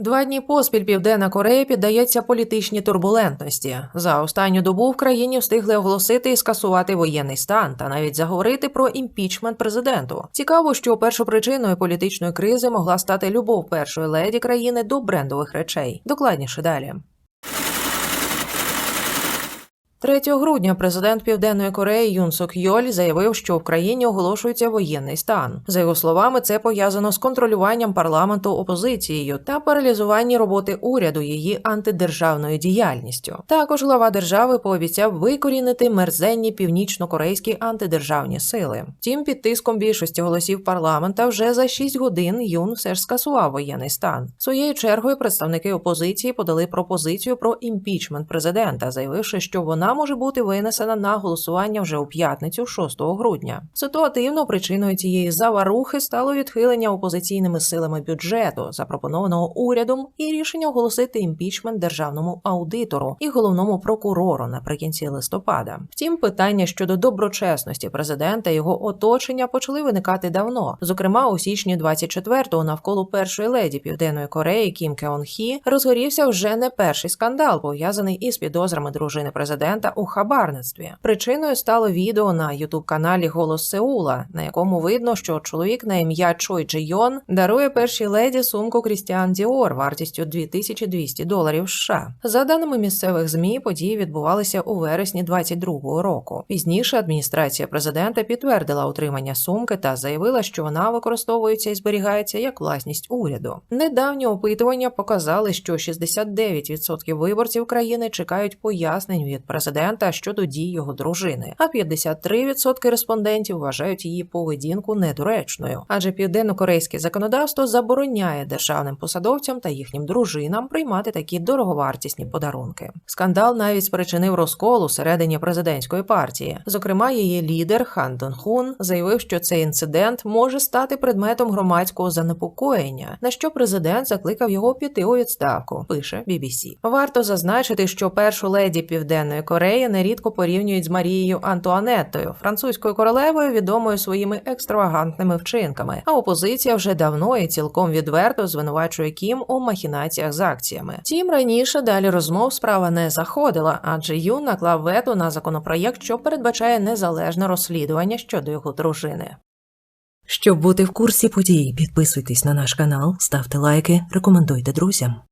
Два дні поспіль Південна Корея піддається політичній турбулентності. За останню добу в країні встигли оголосити і скасувати воєнний стан та навіть заговорити про імпічмент президенту. Цікаво, що першопричиною політичної кризи могла стати любов першої леді країни до брендових речей. Докладніше далі. 3 грудня президент Південної Кореї Юн Сок Йоль заявив, що в країні оголошується воєнний стан. За його словами, це пов'язано з контролюванням парламенту опозицією та паралізуванні роботи уряду її антидержавною діяльністю. Також глава держави пообіцяв викорінити мерзенні північно-корейські антидержавні сили. Втім, під тиском більшості голосів парламента вже за 6 годин Юн все ж скасував воєнний стан. Своєю чергою представники опозиції подали пропозицію про імпічмент президента, заявивши, що вона може бути винесена на голосування вже у п'ятницю, 6 грудня. Ситуативно причиною цієї заварухи стало відхилення опозиційними силами бюджету, запропонованого урядом, і рішення оголосити імпічмент державному аудитору і головному прокурору наприкінці листопада. Втім, питання щодо доброчесності президента і його оточення почали виникати давно. Зокрема, у січні 24-го навколо першої леді Південної Кореї Кім Кеон Хі розгорівся вже не перший скандал, пов'язаний із підозрами дружини президента у хабарництві. Причиною стало відео на ютуб каналі Голос Сеула, на якому видно, що чоловік на ім'я Чой Джи Йон дарує першій леді сумку Крістіан Діор вартістю 2200 доларів США. За даними місцевих змі, події відбувалися у вересні 22-го року. Пізніше адміністрація президента підтвердила утримання сумки та заявила, що вона використовується і зберігається як власність уряду. Недавні опитування показали, що 69% виборців країни чекають пояснень від президента щодо дій його дружини, а 53% респондентів вважають її поведінку недоречною, адже південно-корейське законодавство забороняє державним посадовцям та їхнім дружинам приймати такі дороговартісні подарунки. Скандал навіть спричинив розкол усередині президентської партії. Зокрема, її лідер Хан Дон Хун заявив, що цей інцидент може стати предметом громадського занепокоєння, на що президент закликав його піти у відставку. Пише BBC. Варто зазначити, що першу леді Південної Кореї нерідко порівнюють з Марією Антуанеттою, французькою королевою, відомою своїми екстравагантними вчинками. А опозиція вже давно і цілком відверто звинувачує Кім у махінаціях з акціями. Втім, раніше далі розмов справа не заходила, адже Юн наклав вето на законопроєкт, що передбачає незалежне розслідування щодо його дружини. Щоб бути в курсі подій, підписуйтесь на наш канал, ставте лайки, рекомендуйте друзям.